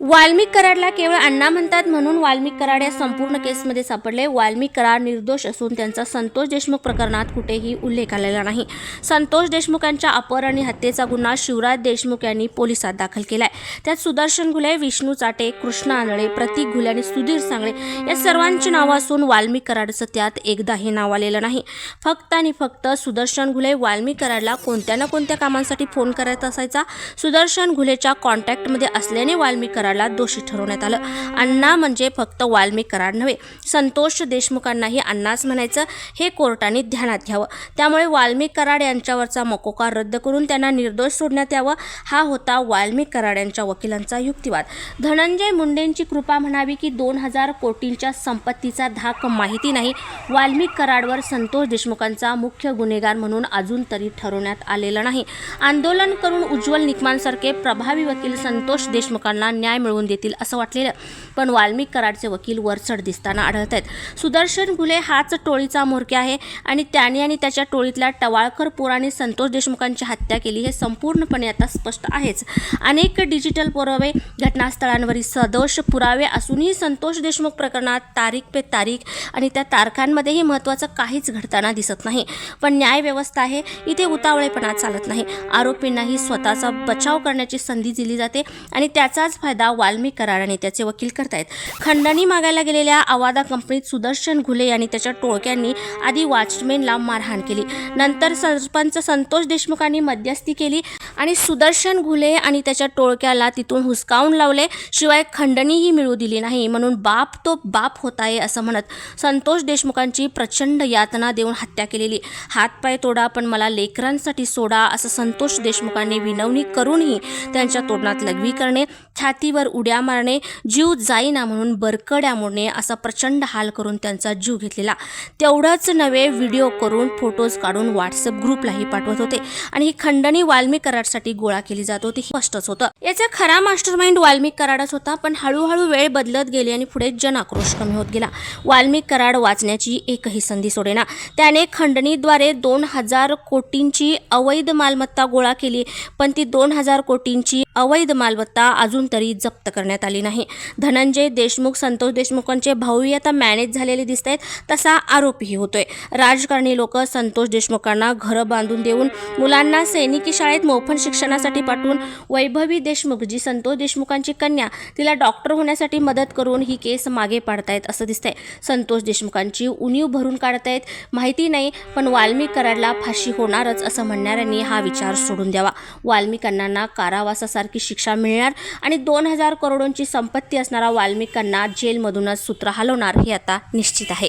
वाल्मिक कराडला केवळ अण्णा म्हणतात म्हणून वाल्मिक कराड या संपूर्ण केसमध्ये सापडले. वाल्मिक कराड निर्दोष असून त्यांचा संतोष देशमुख प्रकरणात कुठेही उल्लेख आलेला नाही. संतोष देशमुखांच्या अपर आणि हत्येचा गुन्हा शिवराज देशमुख यांनी पोलिसात दाखल केला आहे त्यात सुदर्शन घुले विष्णू चाटे कृष्णा आंधळे प्रतीक घुले आणि सुधीर सांगळे या सर्वांची नावं असून वाल्मिक कराडचं त्यात एकदाही नाव आलेलं नाही. फक्त आणि फक्त सुदर्शन घुले वाल्मिक कराडला कोणत्या ना कोणत्या कामांसाठी फोन करत असायचा? सुदर्शन घुलेच्या कॉन्टॅक्टमध्ये असल्याने वाल्मिक कराडला दोषी ठरवण्यात आलं. अण्णा म्हणजे फक्त वाल्मिक कराड नव्हे संतोष देशमुखांनाही अण्णाच म्हणायचं. हे कोर्टाने ध्यानात घ्यावं. त्यामुळे वाल्मिक कराड यांच्यावरचा मकोकार रद्द करून त्यांना निर्दोष सोडण्यात यावं. हा होता वाल्मिक कराड यांच्या वकिलांचा युक्तिवाद. धनंजय मुंडेंची कृपा म्हणावी की दोन हजार कोटींच्या संपत्तीचा धाक माहिती नाही. वाल्मिक कराडवर संतोष देशमुखांचा मुख्य गुन्हेगार म्हणून अजून तरी ठरवण्यात आलेलं नाही. आंदोलन करून उज्ज्वल निकमांसारखे प्रभावी वकील संतोष देशमुखांना न्याय मिळवून देतील असं वाटलेलं. पण वाल्मिक कराडचे वकील वरचढ दिसताना आढळत आहेत. सुदर्शन घुले हाच टोळीचा म्होरक्या आहे आणि त्याने आणि त्याच्या टोळीतल्या टवाळकर पोराने संतोष देशमुखांची हत्या केली हे संपूर्णपणे आता स्पष्ट आहेच. अनेक डिजिटल पुरावे घटनास्थळांवरील सदोष पुरावे असूनही संतोष देशमुख प्रकरणात तारीख पे तारीख आणि त्या तारखांमध्येही महत्त्वाचं काहीच घडताना दिसत नाही. पण न्यायव्यवस्था आहे इथे उतावळेपणा चालत नाही. आरोपींनाही स्वतःचा बचाव करण्याची संधी दिली जाते आणि त्याचाच फायदा याला वाल्मी करार आणि त्याचे वकील करतायत. खंडणी मागायला गेलेल्या आवादा कंपनीत सुदर्शन घुले आणि त्याच्या टोळक्यांनी आधी वॉचमेनला मारहाण केली. नंतर सरपंच संतोष देशमुखांनी मध्यस्थी केली आणि सुदर्शन घुले आणि त्याच्या टोळक्याला तिथून हुसकावून लावले. शिवाय खंडणीही मिळू दिली नाही म्हणून बाप तो बाप होत आहे असं म्हणत संतोष देशमुखांची प्रचंड यातना देऊन हत्या केलेली. हातपाय तोडा पण मला लेकरांसाठी सोडा असं संतोष देशमुखांनी विनवणी करूनही त्यांच्या तोडणात लघवी करणे छातीवर उड्या मारणे जीव जाईना म्हणून बरकड्या मोडणे असा प्रचंड हाल करून त्यांचा जीव घेतलेला. तेवढंच नवे व्हिडिओ करून फोटोज काढून व्हॉट्सअप ग्रुपलाही पाठवत होते. आणि ही खंडणी वाल्मिक कराडसाठी गोळा केली जात होती हे स्पष्टच होतं. याचा खरा मास्टर माइंड वाल्मिक कराडच होता पण हळूहळू वेळ बदलत गेली आणि पुढे जन आक्रोश कमी होत गेला. वाल्मिक कराड वाचण्याची एकही संधी सोडेना. त्याने खंडणीद्वारे दोन हजार कोटींची अवैध मालमत्ता गोळा केली पण ती दोन हजार कोटींची अवैध मालमत्ता अजून तरी जप्त करण्यात आली नाही. धनंजय देशमुख संतोष देशमुखांचे भाऊही आता मॅनेज झालेले दिसत आहेत तसा आरोपही होतोय. राजकारणी लोक संतोष देशमुखांना घरं बांधून देऊन मुलांना सैनिकी शाळेत मोफत शिक्षणासाठी पाठवून वैभवी देशमुख जी संतोष देशमुखांची कन्या तिला डॉक्टर होण्यासाठी मदत करून ही केस मागे पाडतायत असं दिसतंय. संतोष देशमुखांची उणीव भरून काढतायत माहिती नाही पण वाल्मिक कराडला फाशी होणारच असं म्हणणाऱ्यांनी हा विचार सोडून द्यावा. वाल्मिकांना कारावासासारखी शिक्षा मिळणार आणि दोन हजार करोडोंची संपत्ती असणारा वाल्मिकांना जेलमधूनच सूत्र हलवणार हे आता निश्चित आहे.